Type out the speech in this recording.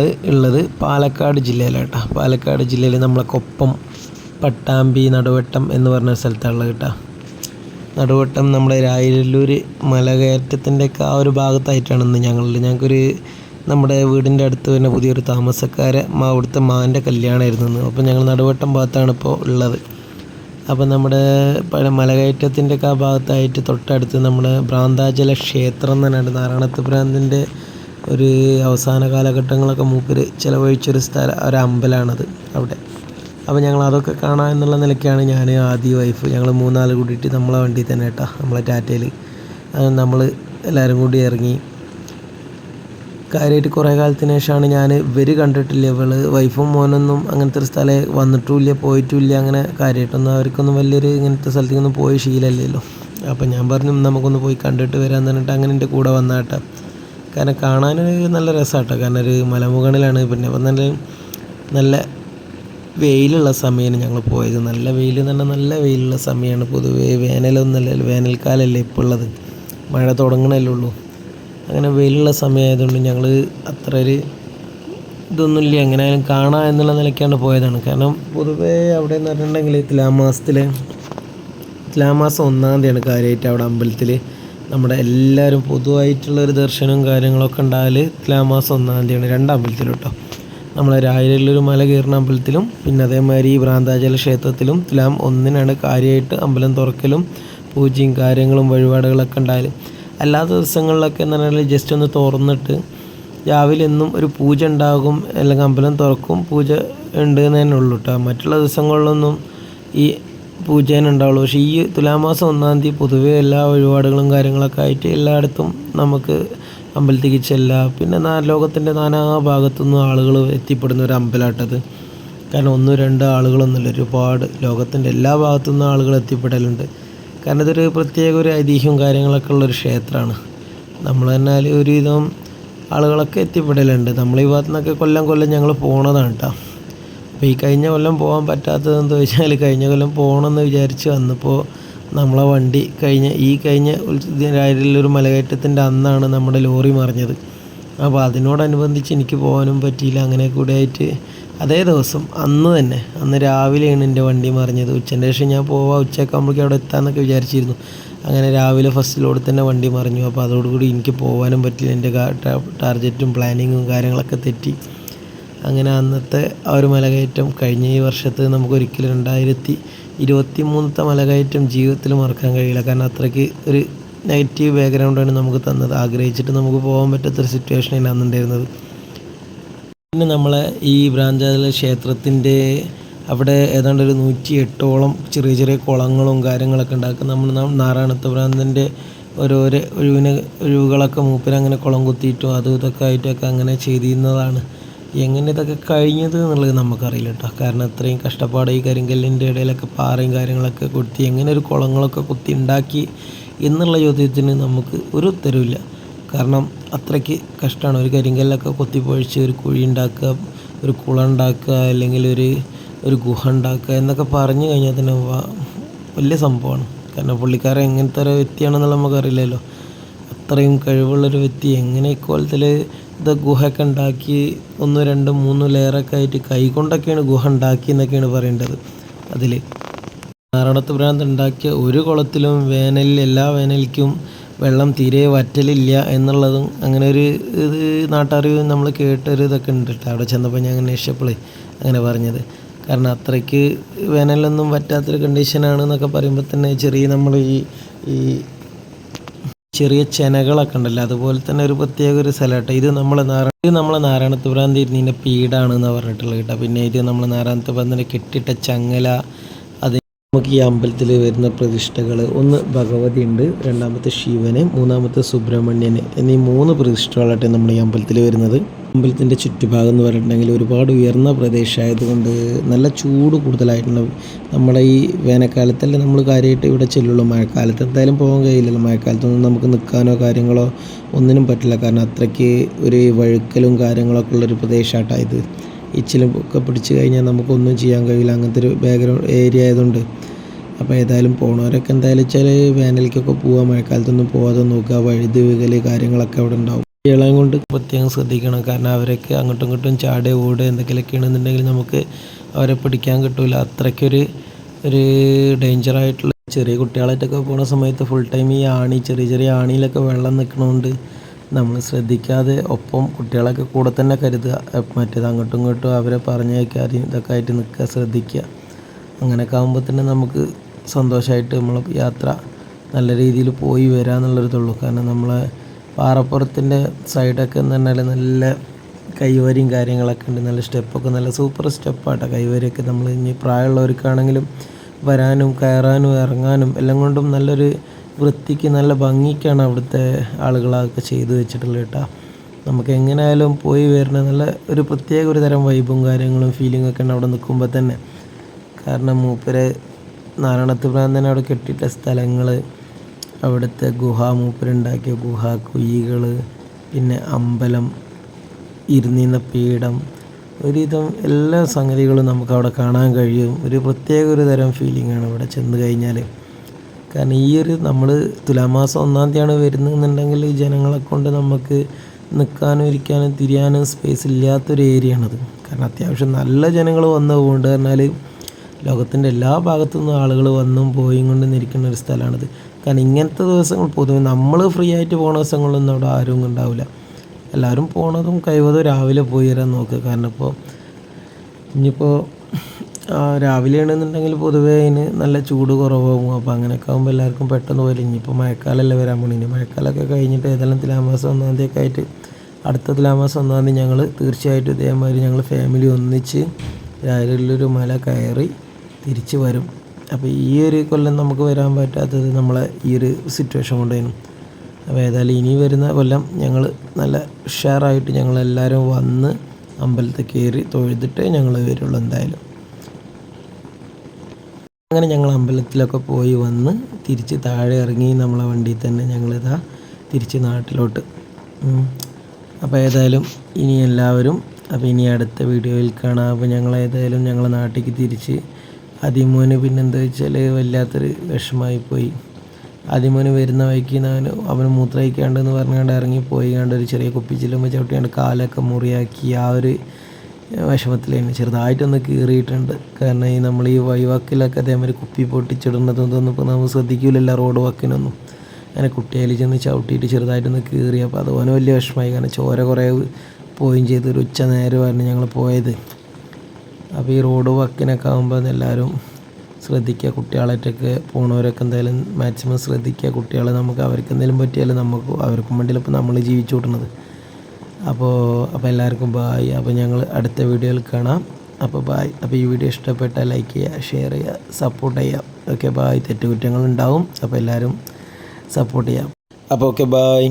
ഉള്ളത് പാലക്കാട് ജില്ലയിലാട്ടോ. പാലക്കാട് ജില്ലയിൽ നമ്മളെ കൊപ്പം പട്ടാമ്പി നടുവട്ടം എന്ന് പറഞ്ഞ സ്ഥലത്താണുള്ളത് കേട്ടോ. നടുവട്ടം നമ്മുടെ രായലൂർ മലകയറ്റത്തിന്റെയൊക്കെ ആ ഒരു ഭാഗത്തായിട്ടാണ് ഇന്ന് ഞങ്ങളിൽ ഞങ്ങൾക്കൊരു നമ്മുടെ വീടിന്റെ അടുത്ത് തന്നെ പുതിയൊരു താമസക്കാരെ അവിടുത്തെ മാന്റെ കല്യാണമായിരുന്നു ഇന്ന്. അപ്പോൾ ഞങ്ങൾ നടുവട്ടം ഭാഗത്താണ് ഇപ്പോൾ ഉള്ളത്. അപ്പോൾ നമ്മുടെ പഴയ മലകയറ്റത്തിന്റെയൊക്കെ ആ ഭാഗത്തായിട്ട് തൊട്ടടുത്ത് നമ്മുടെ ഭ്രാന്താചല ക്ഷേത്രം തന്നെയുണ്ട് നാരായണത്ത് ഭ്രാന്തിന്റെ ഒരു അവസാന കാലഘട്ടങ്ങളൊക്കെ മൂപ്പർ ചിലവഴിച്ചൊരു സ്ഥലം ഒരു അമ്പലമാണത് അവിടെ. അപ്പോൾ ഞങ്ങൾ അതൊക്കെ കാണാം എന്നുള്ള നിലയ്ക്കാണ് ഞാൻ ആദ്യ വൈഫ് ഞങ്ങൾ മൂന്നാൽ കൂടിയിട്ട് നമ്മളെ വണ്ടി തന്നെ കേട്ടോ നമ്മളെ ടാറ്റയിൽ നമ്മൾ എല്ലാവരും കൂടി ഇറങ്ങി. കാര്യമായിട്ട് കുറേ കാലത്തിന് ശേഷമാണ് ഞാൻ ഇവർ കണ്ടിട്ടില്ല ഇവൾ വൈഫും മോനൊന്നും അങ്ങനത്തെ ഒരു സ്ഥലം വന്നിട്ടുമില്ല പോയിട്ടുമില്ല അങ്ങനെ കാര്യമായിട്ടൊന്നും അവർക്കൊന്നും വലിയൊരു ഇങ്ങനത്തെ സ്ഥലത്തേക്കൊന്നും പോയി ശീലമല്ലല്ലോ. അപ്പോൾ ഞാൻ പറഞ്ഞു നമുക്കൊന്ന് പോയി കണ്ടിട്ട് വരാമെന്ന് പറഞ്ഞിട്ട് അങ്ങനെ എന്റെ കൂടെ വന്നാട്ടോ കാരണം കാണാനൊരു നല്ല രസമാട്ടോ. കാരണം ഒരു മലമുകളിലാണ്. പിന്നെ അപ്പം നല്ല നല്ല വെയിലുള്ള സമയമാണ് ഞങ്ങൾ പോയത്. നല്ല വെയിൽ എന്ന് പറഞ്ഞാൽ നല്ല വെയിലുള്ള സമയമാണ്. പൊതുവേ വേനലൊന്നല്ല വേനൽക്കാലമല്ലേ ഇപ്പോൾ ഉള്ളത്. മഴ തുടങ്ങണല്ലേ ഉള്ളൂ. അങ്ങനെ വെയിലുള്ള സമയമായതുകൊണ്ട് ഞങ്ങൾ അത്ര ഒരു ഇതൊന്നുമില്ല എങ്ങനെയായാലും കാണാം എന്നുള്ള നിലയ്ക്കാണ് പോയതാണ്. കാരണം പൊതുവേ അവിടെ എന്ന് പറഞ്ഞിട്ടുണ്ടെങ്കിൽ തുലാമാസത്തിൽ തുലാമാസം ഒന്നാം തീയതിയാണ് കാര്യമായിട്ട് അവിടെ അമ്പലത്തിൽ നമ്മുടെ എല്ലാവരും പൊതുവായിട്ടുള്ള ഒരു ദർശനവും കാര്യങ്ങളൊക്കെ ഉണ്ടാകൽ തുലാമാസം ഒന്നാം തീയതിയാണ് രണ്ടാം അമ്പലത്തിലും കേട്ടോ നമ്മളെ രായലൂർ മല കയറുന്ന അമ്പലത്തിലും പിന്നെ അതേമാതിരി ഈ ഭ്രാന്താചല ക്ഷേത്രത്തിലും തുലാം ഒന്നിനാണ് കാര്യമായിട്ട് അമ്പലം തുറക്കലും പൂജയും കാര്യങ്ങളും വഴിപാടുകളൊക്കെ ഉണ്ടായാൽ അല്ലാത്ത ദിവസങ്ങളിലൊക്കെ എന്ന് പറഞ്ഞാൽ ജസ്റ്റ് ഒന്ന് തുറന്നിട്ട് രാവിലെ എന്നും ഒരു പൂജ ഉണ്ടാകും അല്ലെങ്കിൽ അമ്പലം തുറക്കും പൂജ ഉണ്ട് എന്ന് തന്നെ ഉള്ളൂ കേട്ടോ മറ്റുള്ള ദിവസങ്ങളിലൊന്നും ഈ പൂജേനെ ഉണ്ടാവുള്ളൂ. പക്ഷേ ഈ തുലാമാസം ഒന്നാം തീയതി പൊതുവേ എല്ലാ വഴിപാടുകളും കാര്യങ്ങളൊക്കെ ആയിട്ട് എല്ലായിടത്തും നമുക്ക് അമ്പലത്തിലേക്ക് ചെല്ലാം പിന്നെ ലോകത്തിന്റെ നാനാ ഭാഗത്തുനിന്നും ആളുകൾ എത്തിപ്പെടുന്ന ഒരു അമ്പലമാട്ടത് കാരണം ഒന്നും രണ്ട് ആളുകളൊന്നുമില്ല. ഒരുപാട് ലോകത്തിന്റെ എല്ലാ ഭാഗത്തുനിന്നും ആളുകൾ എത്തിപ്പെടലുണ്ട്. കാരണം ഇതൊരു പ്രത്യേക ഒരു ഐതിഹ്യവും കാര്യങ്ങളൊക്കെ ഉള്ളൊരു ക്ഷേത്രമാണ്. നമ്മൾ തന്നെ ഒരുവിധം ആളുകളൊക്കെ എത്തിപ്പെടലുണ്ട്. നമ്മൾ ഈ ഭാഗത്തു നിന്നൊക്കെ കൊല്ലം കൊല്ലം ഞങ്ങൾ പോണതാണ് കേട്ടോ. അപ്പോൾ ഈ കഴിഞ്ഞ കൊല്ലം പോകാൻ പറ്റാത്തത് എന്താ വെച്ചാൽ കഴിഞ്ഞ കൊല്ലം പോകണമെന്ന് വിചാരിച്ച് വന്നപ്പോൾ നമ്മളെ വണ്ടി കഴിഞ്ഞ ഈ കഴിഞ്ഞ ഒരു മലകയറ്റത്തിന്റെ അന്നാണ് നമ്മുടെ ലോറി മറിഞ്ഞത്. അപ്പോൾ അതിനോടനുബന്ധിച്ച് എനിക്ക് പോകാനും പറ്റിയില്ല. അങ്ങനെ കൂടെ ആയിട്ട് അതേ ദിവസം അന്ന് തന്നെ അന്ന് രാവിലെയാണ് എന്റെ വണ്ടി മറിഞ്ഞത്. ഉച്ചന്റെ ശേഷം ഞാൻ പോവാം ഉച്ചയൊക്കെ ആകുമ്പോഴേക്കും അവിടെ എത്താമെന്നൊക്കെ വിചാരിച്ചിരുന്നു. അങ്ങനെ രാവിലെ ഫസ്റ്റ് ലോഡ് തന്നെ വണ്ടി മറിഞ്ഞു. അപ്പോൾ അതോടുകൂടി എനിക്ക് പോകാനും പറ്റില്ല എന്റെ ടാർഗറ്റും പ്ലാനിങ്ങും കാര്യങ്ങളൊക്കെ തെറ്റി. അങ്ങനെ അന്നത്തെ ആ ഒരു മലകയറ്റം കഴിഞ്ഞ ഈ വർഷത്ത് നമുക്കൊരിക്കലും രണ്ടായിരത്തി ഇരുപത്തി മൂന്നത്തെ മലകയറ്റം ജീവിതത്തിൽ മറക്കാൻ കഴിയില്ല. കാരണം അത്രയ്ക്ക് ഒരു നെഗറ്റീവ് ബാക്ക്ഗ്രൗണ്ടാണ് നമുക്ക് തന്നത്. ആഗ്രഹിച്ചിട്ട് നമുക്ക് പോകാൻ പറ്റാത്തൊരു സിറ്റുവേഷനാണ് അന്നുണ്ടായിരുന്നത് പിന്നെ നമ്മളെ ഈ ബ്രാഞ്ചാല ക്ഷേത്രത്തിന്റെ അവിടെ ഏതാണ്ട് ഒരു നൂറ്റി എട്ടോളം ചെറിയ ചെറിയ കുളങ്ങളും കാര്യങ്ങളൊക്കെ ഉണ്ടാക്കും. നമ്മൾ നാരായണത്ത് ഭ്രാന്തന്റെ ഓരോരോ ഒഴിവിന് ഒഴിവുകളൊക്കെ മൂപ്പരങ്ങനെ കുളം കുത്തിയിട്ടും അതും ഇതൊക്കെ ആയിട്ടൊക്കെ അങ്ങനെ ചെയ്തിരുന്നതാണ്. എങ്ങനെ ഇതൊക്കെ കഴിഞ്ഞത് എന്നുള്ളത് നമുക്കറിയില്ല കേട്ടോ. കാരണം ഇത്രയും കഷ്ടപ്പാട് ഈ കരിങ്കല്ലിന്റെ ഇടയിലൊക്കെ പാറയും കാര്യങ്ങളൊക്കെ കൊടുത്തി എങ്ങനെ ഒരു കുളങ്ങളൊക്കെ കുത്തി ഉണ്ടാക്കി എന്നുള്ള ചോദ്യത്തിന് നമുക്ക് ഒരു ഉത്തരവില്ല കാരണം അത്രയ്ക്ക് കഷ്ടമാണ്. ഒരു കരിങ്കല്ലൊക്കെ കൊത്തിപ്പൊഴിച്ച് ഒരു കുഴി ഉണ്ടാക്കുക ഒരു കുളം ഉണ്ടാക്കുക അല്ലെങ്കിൽ ഒരു ഒരു ഗുഹ ഉണ്ടാക്കുക എന്നൊക്കെ പറഞ്ഞു കഴിഞ്ഞാൽ തന്നെ വലിയ സംഭവമാണ്. കാരണം പുള്ളിക്കാരൻ എങ്ങനത്തെ ഒരു വ്യക്തിയാണെന്നുള്ള നമുക്കറിയില്ലല്ലോ. അത്രയും കഴിവുള്ളൊരു വ്യക്തി എങ്ങനെ ഇക്കോലത്തിൽ ഇത് ഗുഹയൊക്കെ ഉണ്ടാക്കി ഒന്ന് രണ്ട് മൂന്ന് ലെയറൊക്കെ ആയിട്ട് കൈകൊണ്ടൊക്കെയാണ് ഗുഹ ഉണ്ടാക്കി എന്നൊക്കെയാണ് പറയേണ്ടത്. അതിൽ നാരണത്ത് ഭ്രാന്ത് ഉണ്ടാക്കിയ ഒരു കുളത്തിലും വേനലിൽ എല്ലാ വേനലിക്കും വെള്ളം തീരെ വറ്റലില്ല എന്നുള്ളതും അങ്ങനെ ഒരു ഇത് നാട്ടറിവ് നമ്മൾ കേട്ടൊരു ഇതൊക്കെ ഉണ്ട് കേട്ടോ അവിടെ ചെന്നപ്പോൾ ഞാൻ അങ്ങനെ ഇഷ്ടപ്പോളേ അങ്ങനെ പറഞ്ഞത്. കാരണം അത്രയ്ക്ക് വേനലൊന്നും പറ്റാത്തൊരു കണ്ടീഷനാണ് എന്നൊക്കെ പറയുമ്പോൾ തന്നെ ചെറിയ നമ്മൾ ഈ ഈ ചെറിയ ചെനകളൊക്കെ ഉണ്ടല്ലോ? അതുപോലെ തന്നെ ഒരു പ്രത്യേക ഒരു സ്ഥലമായിട്ട് ഇത് നമ്മൾ നാരായണ ഇത് നമ്മളെ നാരായണത്ത് ഭ്രാന്തി ഇരുന്നതിന്റെ പീടാണെന്ന് പറഞ്ഞിട്ടുള്ളത് കേട്ടോ. പിന്നെ ഇത് നമ്മൾ നാരായണത്ത് ഭ്രാന്തിന്റെ കെട്ടിട്ട ചങ്ങല അത് നമുക്ക് ഈ അമ്പലത്തിൽ വരുന്ന പ്രതിഷ്ഠകൾ ഒന്ന് ഭഗവതി ഉണ്ട് രണ്ടാമത്തെ ശിവന് മൂന്നാമത്തെ സുബ്രഹ്മണ്യന് എന്നീ മൂന്ന് പ്രതിഷ്ഠകളായിട്ട് നമ്മൾ ഈ അമ്പലത്തിൽ വരുന്നത്. അമ്പലത്തിന്റെ ചുറ്റുഭാഗം എന്ന് പറഞ്ഞിട്ടുണ്ടെങ്കിൽ ഒരുപാട് ഉയർന്ന പ്രദേശമായതുകൊണ്ട് നല്ല ചൂട് കൂടുതലായിട്ടുള്ള നമ്മുടെ ഈ വേനൽക്കാലത്തല്ലേ നമ്മൾ കാര്യമായിട്ട് ഇവിടെ ചെല്ലുള്ളൂ. മഴക്കാലത്ത് എന്തായാലും പോകാൻ കഴിയില്ലല്ലോ. മഴക്കാലത്തൊന്നും നമുക്ക് നിൽക്കാനോ കാര്യങ്ങളോ ഒന്നിനും പറ്റില്ല. കാരണം അത്രയ്ക്ക് ഒരു വഴുക്കലും കാര്യങ്ങളൊക്കെ ഉള്ളൊരു പ്രദേശമായിട്ടാണ് ഇത്. ഇച്ചിലൊക്കെ പിടിച്ച് കഴിഞ്ഞാൽ നമുക്കൊന്നും ചെയ്യാൻ കഴിയില്ല. അങ്ങനത്തെ ഒരു ബാക്ക്ഗ്രൗണ്ട് ഏരിയ ആയതുകൊണ്ട്. അപ്പോൾ ഏതായാലും പോണവരൊക്കെ എന്തായാലും വെച്ചാൽ വേനലിക്കൊക്കെ പോവുക മഴക്കാലത്തൊന്നും പോകാതെ നോക്കുക. വഴുതി വീകൽ കാര്യങ്ങളൊക്കെ അവിടെ ഉണ്ടാവും. കുട്ടികളെയും കൊണ്ട് പ്രത്യേകം ശ്രദ്ധിക്കണം. കാരണം അവരൊക്കെ അങ്ങോട്ടും ഇങ്ങോട്ടും ചാട് ഓട് എന്തെങ്കിലുമൊക്കെയാണെന്നുണ്ടെങ്കിൽ നമുക്ക് അവരെ പിടിക്കാൻ കിട്ടില്ല അത്രയ്ക്കൊരു ഒരു ഡേഞ്ചറായിട്ടുള്ള ചെറിയ കുട്ടികളായിട്ടൊക്കെ പോണ സമയത്ത് ഫുൾ ടൈം ഈ ആണി ചെറിയ ചെറിയ ആണിയിലൊക്കെ വെള്ളം നിൽക്കണോണ്ട് നമ്മൾ ശ്രദ്ധിക്കാതെ ഒപ്പം കുട്ടികളൊക്കെ കൂടെ തന്നെ കരുതുക. മറ്റേത് അങ്ങോട്ടും ഇങ്ങോട്ടും അവരെ പറഞ്ഞേക്കാതെ ഇതൊക്കെ ആയിട്ട് നിൽക്കുക ശ്രദ്ധിക്കുക. അങ്ങനെയൊക്കെ ആകുമ്പോൾ തന്നെ നമുക്ക് സന്തോഷമായിട്ട് നമ്മൾ യാത്ര നല്ല രീതിയിൽ പോയി വരാമെന്നുള്ളൊരിതുള്ളൂ കാരണം നമ്മളെ പാറപ്പുറത്തിന്റെ സൈഡൊക്കെ എന്ന് പറഞ്ഞാൽ നല്ല കൈവരിയും കാര്യങ്ങളൊക്കെ ഉണ്ട്. നല്ല സ്റ്റെപ്പൊക്കെ നല്ല സൂപ്പർ സ്റ്റെപ്പാട്ടോ കൈവരിയൊക്കെ. നമ്മൾ ഇനി പ്രായമുള്ളവർക്കാണെങ്കിലും വരാനും കയറാനും ഇറങ്ങാനും എല്ലാം കൊണ്ടും നല്ലൊരു വൃത്തിക്ക് നല്ല ഭംഗിക്കാണ് അവിടുത്തെ ആളുകളൊക്കെ ചെയ്തു വെച്ചിട്ടുള്ളത് കേട്ടോ. നമുക്ക് എങ്ങനെയായാലും പോയി വരുന്ന നല്ല ഒരു പ്രത്യേക ഒരു തരം വൈബും കാര്യങ്ങളും ഫീലിംഗ് ഒക്കെ ഉണ്ട് അവിടെ നിൽക്കുമ്പോൾ തന്നെ. കാരണം മൂപ്പര് നാരായണത്ത് ഭ്രാന്തനെ അവിടെ കെട്ടിയിട്ട സ്ഥലങ്ങൾ അവിടുത്തെ ഗുഹ മൂപ്പരുണ്ടാക്കിയ ഗുഹ കുഴികൾ പിന്നെ അമ്പലം ഇരുന്നിരുന്ന പീഠം ഒരുവിധം എല്ലാ സംഗതികളും നമുക്ക് അവിടെ കാണാൻ കഴിയും. ഒരു പ്രത്യേക ഒരു തരം ഫീലിംഗ് ആണ് ഇവിടെ ചെന്ന് കഴിഞ്ഞാൽ കാരണം ഈ ഒരു നമ്മൾ തുലാമാസം ഒന്നാം തീയതിയാണ് വരുന്നതെന്നുണ്ടെങ്കിൽ ഈ ജനങ്ങളെ കൊണ്ട് നമുക്ക് നിൽക്കാനും ഇരിക്കാനും തിരിയാനും സ്പേസ് ഇല്ലാത്തൊരു ഏരിയ ആണത്. കാരണം അത്യാവശ്യം നല്ല ജനങ്ങൾ വന്നു പോകുന്നുണ്ട് പറഞ്ഞാൽ ലോകത്തിന്റെ എല്ലാ ഭാഗത്തു നിന്നും ആളുകൾ വന്നും പോയും കൊണ്ട് ഒരു സ്ഥലമാണിത്. കാരണം ഇങ്ങനത്തെ ദിവസങ്ങൾ പൊതുവെ നമ്മൾ ഫ്രീ ആയിട്ട് പോകുന്ന ദിവസങ്ങളൊന്നും അവിടെ ആരും ഉണ്ടാവില്ല എല്ലാവരും പോണതും കഴിവതും രാവിലെ പോയി വരാൻ നോക്കുക. കാരണം ഇപ്പോൾ ഇനിയിപ്പോൾ രാവിലെയാണെന്നുണ്ടെങ്കിൽ പൊതുവേ അതിന് നല്ല ചൂട് കുറവാകും അപ്പോൾ അങ്ങനെയൊക്കെ ആകുമ്പോൾ എല്ലാവർക്കും പെട്ടെന്ന് പോയില്ല ഇനിയിപ്പോൾ മഴക്കാലമല്ലേ വരാൻ പോണി. ഇനി മഴക്കാലമൊക്കെ കഴിഞ്ഞിട്ട് ഏതെല്ലാം തിലാമാസം ഒന്നാം തീയതി ആയിട്ട് അടുത്ത തിലാമാസം ഒന്നാം തീയതി ഞങ്ങൾ തീർച്ചയായിട്ടും ഇതേമാതിരി ഞങ്ങൾ ഫാമിലി ഒന്നിച്ച് രാവിലെ ഒരു മല കയറി തിരിച്ച് വരും. അപ്പോൾ ഈ ഒരു കൊല്ലം നമുക്ക് വരാൻ പറ്റാത്തത് നമ്മളെ ഈ ഒരു സിറ്റുവേഷൻ കൊണ്ടായിരുന്നു. അപ്പോൾ ഏതായാലും ഇനി വരുന്ന കൊല്ലം ഞങ്ങൾ നല്ല ഉഷാറായിട്ട് ഞങ്ങളെല്ലാവരും വന്ന് അമ്പലത്തിൽ കയറി തൊഴുതിട്ട് ഞങ്ങൾ വരുള്ളൂ എന്തായാലും. അങ്ങനെ ഞങ്ങൾ അമ്പലത്തിലൊക്കെ പോയി വന്ന് തിരിച്ച് താഴെ ഇറങ്ങി നമ്മളെ വണ്ടിയിൽ തന്നെ ഞങ്ങളിതാ തിരിച്ച് നാട്ടിലോട്ട്. അപ്പോൾ ഏതായാലും ഇനി എല്ലാവരും അപ്പോൾ ഇനി അടുത്ത വീഡിയോയിൽ കാണാം. അപ്പോൾ ഞങ്ങൾ ഏതായാലും ഞങ്ങളെ നാട്ടിലേക്ക് തിരിച്ച് അതിമോന് പിന്നെന്താ വെച്ചാൽ വല്ലാത്തൊരു പോയി അതിമോന് വരുന്ന വഴിക്ക് ഞാൻ അവന് മൂത്രയിക്കാണ്ടെന്ന് പറഞ്ഞുകൊണ്ട് ഇറങ്ങി പോയി കണ്ട് ഒരു ചെറിയ കുപ്പിച്ചില്ലുമ്പോൾ ചവിട്ടിയാണ്ട് കാലൊക്കെ മുറിയാക്കി ആ ഒരു വിഷമത്തിലാണ് ചെറുതായിട്ടൊന്ന് കീറിയിട്ടുണ്ട്. കാരണം ഈ നമ്മൾ ഈ വഴിവാക്കിലൊക്കെ അതേമാതിരി കുപ്പി പൊട്ടിച്ചിടുന്നതും ഇതൊന്നും ഇപ്പോൾ നമ്മൾ ശ്രദ്ധിക്കില്ലല്ലോ റോഡ് വാക്കിനൊന്നും. അങ്ങനെ കുട്ടിയിൽ ചെന്ന് ചവിട്ടിയിട്ട് ചെറുതായിട്ടൊന്ന് കീറി. അപ്പോൾ അതുപോലെ വലിയ വിഷമമായി. കാരണം ചോര കുറേ പോയും ചെയ്ത്. ഒരു ഉച്ച നേരമായിരുന്നു ഞങ്ങൾ പോയത്. അപ്പോൾ ഈ റോഡ് വക്കിനൊക്കെ ആകുമ്പോൾ എല്ലാവരും ശ്രദ്ധിക്കുക. കുട്ടികളായിട്ടൊക്കെ പോണവരൊക്കെ എന്തായാലും മാക്സിമം ശ്രദ്ധിക്കുക. കുട്ടികളെ നമുക്ക് അവർക്ക് എന്തെങ്കിലും പറ്റിയാലും നമുക്ക് അവർക്കും വേണ്ടിയില്ല ഇപ്പോൾ നമ്മൾ ജീവിച്ചു കൂട്ടുന്നത്. അപ്പോൾ അപ്പോൾ എല്ലാവർക്കും ബായ് അപ്പോൾ ഞങ്ങൾ അടുത്ത വീഡിയോയിൽ കാണാം. അപ്പോൾ ബായ് അപ്പോൾ ഈ വീഡിയോ ഇഷ്ടപ്പെട്ടാൽ ലൈക്ക് ചെയ്യുക ഷെയർ ചെയ്യുക സപ്പോർട്ട് ചെയ്യുക. ഓക്കെ ബായ് തെറ്റുകുറ്റങ്ങൾ ഉണ്ടാവും. അപ്പോൾ എല്ലാവരും സപ്പോർട്ട് ചെയ്യാം. അപ്പോൾ ഓക്കെ ബായ്